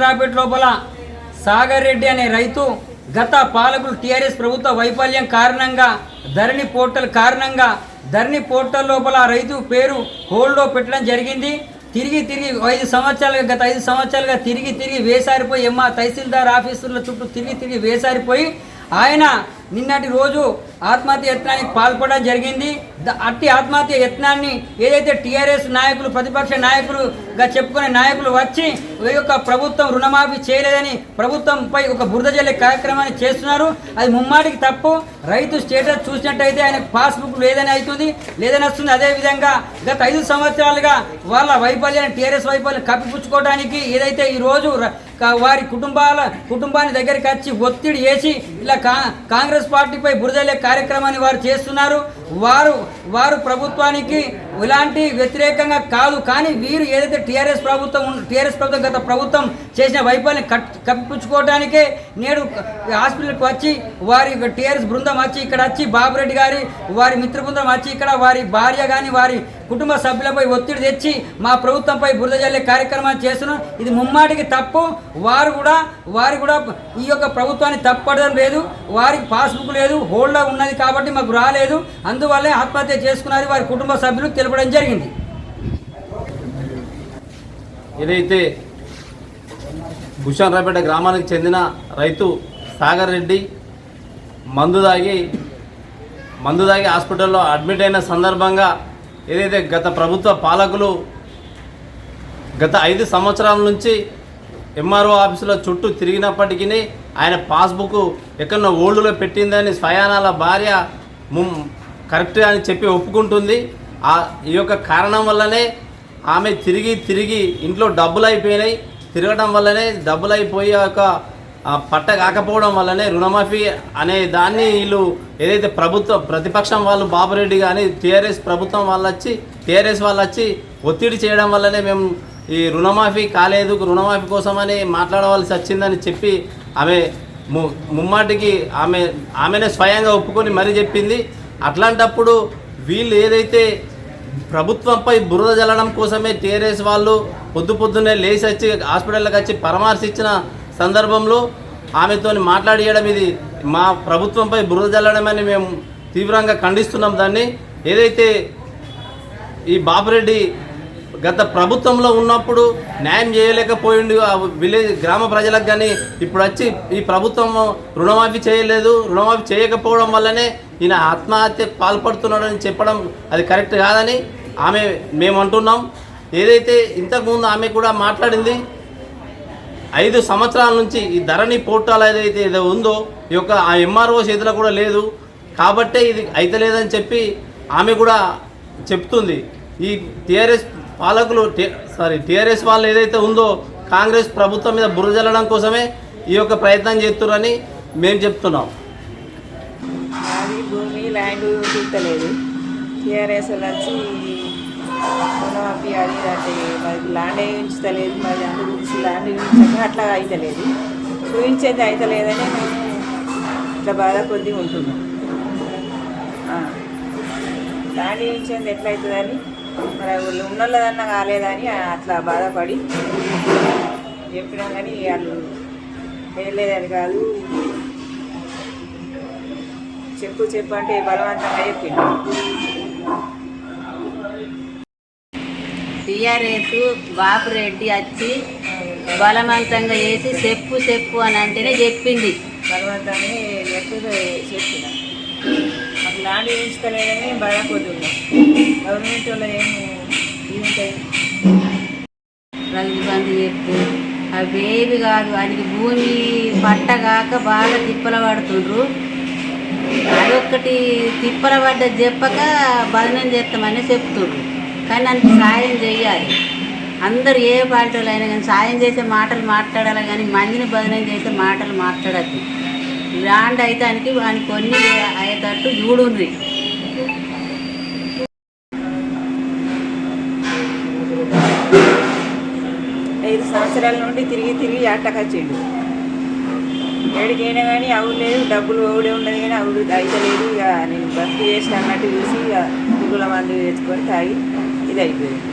భూషణ్ లోపల సాగర్ రెడ్డి అనే రైతు గత పాలకులు టీఆర్ఎస్ ప్రభుత్వ వైఫల్యం కారణంగా ధరణి పోర్టల్ కారణంగా ధరణి పోర్టల్ లోపల ఆ రైతు పేరు హోల్డ్లో పెట్టడం జరిగింది. తిరిగి తిరిగి ఐదు సంవత్సరాలుగా గత ఐదు సంవత్సరాలుగా తిరిగి తిరిగి వేసారిపోయి ఎమ్మ తహసీల్దార్ ఆఫీసుల చుట్టూ తిరిగి తిరిగి వేసారిపోయి ఆయన నిన్నటి రోజు ఆత్మహత్య యత్నానికి పాల్పడడం జరిగింది. అట్టి ఆత్మహత్య యత్నాన్ని ఏదైతే టీఆర్ఎస్ నాయకులు ప్రతిపక్ష నాయకులు నాయకులుగా చెప్పుకునే నాయకులు వచ్చి ఈ యొక్క ప్రభుత్వం రుణమాఫీ చేయలేదని ప్రభుత్వంపై ఒక బురద జల్లే కార్యక్రమాన్ని చేస్తున్నారు. అది ముమ్మాటికి తప్పు. రైతు స్టేటస్ చూసినట్టయితే ఆయన పాస్బుక్ లేదని అవుతుంది. లేదని వస్తుంది. అదేవిధంగా గత ఐదు సంవత్సరాలుగా వాళ్ళ వైఫల్యాన్ని టీఆర్ఎస్ వైఫల్యం కప్పిపుచ్చుకోవడానికి ఏదైతే ఈ రోజు వారి కుటుంబాల కుటుంబాన్ని దగ్గరికి వచ్చి ఒత్తిడి వేసి ఇలా కా కాంగ్రెస్ పార్టీపై బురదలే కార్యక్రమాన్ని వారు చేస్తున్నారు. వారు వారు ప్రభుత్వానికి ఇలాంటి వ్యతిరేకంగా కాదు. కానీ వీరు ఏదైతే టీఆర్ఎస్ ప్రభుత్వం టీఆర్ఎస్ ప్రభుత్వం గత ప్రభుత్వం చేసిన వైఫల్యం కట్ కప్పించుకోవడానికే నేడు హాస్పిటల్కి వచ్చి వారి టీఆర్ఎస్ బృందం వచ్చి ఇక్కడ వచ్చి బాబురెడ్డి గారి వారి మిత్ర బృందం వచ్చి ఇక్కడ వారి భార్య కానీ వారి కుటుంబ సభ్యులపై ఒత్తిడి తెచ్చి మా ప్రభుత్వంపై బురద జల్లే కార్యక్రమాన్ని చేస్తున్నాం. ఇది ముమ్మాటికి తప్పు. వారు కూడా వారు కూడా ఈ యొక్క ప్రభుత్వాన్ని తప్పడం లేదు. వారికి పాస్బుక్ లేదు హోల్డ్లో ఉన్నది కాబట్టి మాకు రాలేదు. అందువల్లే ఆత్మహత్య చేసుకున్నారు వారి కుటుంబ సభ్యులు తెలపడం జరిగింది. ఏదైతే భూషణరాపేట గ్రామానికి చెందిన రైతు సాగర్ రెడ్డి మందు దాగి మందు దాగి హాస్పిటల్లో అడ్మిట్ అయిన సందర్భంగా ఏదైతే గత ప్రభుత్వ పాలకులు గత ఐదు సంవత్సరాల నుంచి ఎంఆర్ఓ ఆఫీసులో చుట్టూ తిరిగినప్పటికీ ఆయన పాస్బుక్ ఎక్కడో ఓల్డ్లో పెట్టిందని స్వయానాల భార్య కరెక్ట్ అని చెప్పి ఒప్పుకుంటుంది. ఆ ఈ యొక్క కారణం వల్లనే ఆమె తిరిగి తిరిగి ఇంట్లో డబ్బులు అయిపోయినాయి. తిరగడం వల్లనే డబ్బులు అయిపోయి ఒక పట్ట కాకపోవడం వల్లనే రుణమాఫీ అనే దాన్ని వీళ్ళు ఏదైతే ప్రభుత్వం ప్రతిపక్షం వాళ్ళు బాబురెడ్డి కానీ టీఆర్ఎస్ ప్రభుత్వం వాళ్ళు వచ్చి టీఆర్ఎస్ వాళ్ళు వచ్చి ఒత్తిడి చేయడం వల్లనే మేము ఈ రుణమాఫీ కాలేదు రుణమాఫీ కోసమని మాట్లాడవలసి వచ్చిందని చెప్పి ఆమె ము ముమ్మాటికి ఆమె ఆమెనే స్వయంగా ఒప్పుకొని మరీ చెప్పింది. అట్లాంటప్పుడు వీళ్ళు ఏదైతే ప్రభుత్వంపై బురద జల్లడం కోసమే టీఆర్ఎస్ వాళ్ళు పొద్దు పొద్దున్నే లేచి వచ్చి హాస్పిటల్కి వచ్చి పరామర్శించిన సందర్భంలో ఆమెతోని మాట్లాడియడం ఇది మా ప్రభుత్వంపై బురద జల్లడమని మేము తీవ్రంగా ఖండిస్తున్నాం. దాన్ని ఏదైతే ఈ బాపురెడ్డి గత ప్రభుత్వంలో ఉన్నప్పుడు న్యాయం చేయలేకపోయిండు ఆ విలేజ్ గ్రామ ప్రజలకు కానీ ఇప్పుడు వచ్చి ఈ ప్రభుత్వం రుణమాఫీ చేయలేదు రుణమాఫీ చేయకపోవడం వల్లనే ఈయన ఆత్మహత్య పాల్పడుతున్నాడని చెప్పడం అది కరెక్ట్ కాదని ఆమె మేము అంటున్నాం ఏదైతే ఇంతకుముందు ఆమె కూడా మాట్లాడింది ఐదు సంవత్సరాల నుంచి ఈ ధరణి పోర్టల్ ఏదైతే ఏదో ఉందో ఈ యొక్క ఆ ఎంఆర్ఓ చేతిలో కూడా లేదు. కాబట్టే ఇది అయితే లేదని చెప్పి ఆమె కూడా చెప్తుంది. ఈ టీఆర్ఎస్ పాలకులు సారీ టీఆర్ఎస్ వాళ్ళు ఏదైతే ఉందో కాంగ్రెస్ ప్రభుత్వం మీద బురజల్లడం కోసమే ఈ యొక్క ప్రయత్నం చేస్తున్నారని మేము చెప్తున్నాం. భూమి ల్యాండ్ తీర్చలేదు టీఆర్ఎస్ వచ్చి ల్యాండ్ ఉంచుతలేదు మరి అందు గురించి ల్యాండ్ ఉంచక అట్లా అయితలేదు. చూపించేది అయితలేదని మేము ఇట్లా బాధ కొద్దిగా ఉంటున్నాం. ల్యాండ్ ఉంచేది ఎట్లా అవుతుందని మరి వాళ్ళు ఉన్నోళ్ళదన్నా కాలేదని అట్లా బాధపడి చెప్పినా కానీ వాళ్ళు వేయలేదని కాదు. చెప్పు చెప్పు అంటే బలవంతంగా చెప్పిండు టీఆర్ఎస్ బాపురెడ్డి వచ్చి బలవంతంగా వేసి చెప్పు చెప్పు అని అంటేనే చెప్పింది. బలవంతంగా ఎప్పుడు చెప్పిన. ల్యాండ్ వేయించలేదని బాధపడుతున్నాం గవర్నమెంట్ వాళ్ళు ఏం ఇది ఉంటాయి రైతు బంధు చెప్పు. అవేవి కాదు ఆయనకి భూమి పట్టగాక బాగా తిప్పల పడుతుండ్రు. అదొక్కటి తిప్పల పడ్డ చెప్పక భజనం చేస్తామని చెప్తుండ్రు. కానీ దానికి సాయం చేయాలి అందరూ ఏ పార్టీలు అయినా కానీ సాయం చేసే మాటలు మాట్లాడాలి కానీ మందిని భజనం చేసే మాటలు మాట్లాడద్దు. బ్రాండ్ అయితే ఆయనకి ఆయన కొన్ని అయ్యేటట్టు చూడుండ్రి ఐదు సంవత్సరాల నుండి తిరిగి తిరిగి అట్టకొచ్చిండు ఏడికైనా కానీ అవు లేదు డబ్బులు ఓడే ఉండదు కానీ అవుడు అయితే లేదు. ఇక నేను బతికి చేసిన అన్నట్టు చూసి ఇక పురుగుల మందు తెచ్చుకొని తాగి ఇది అయిపోయింది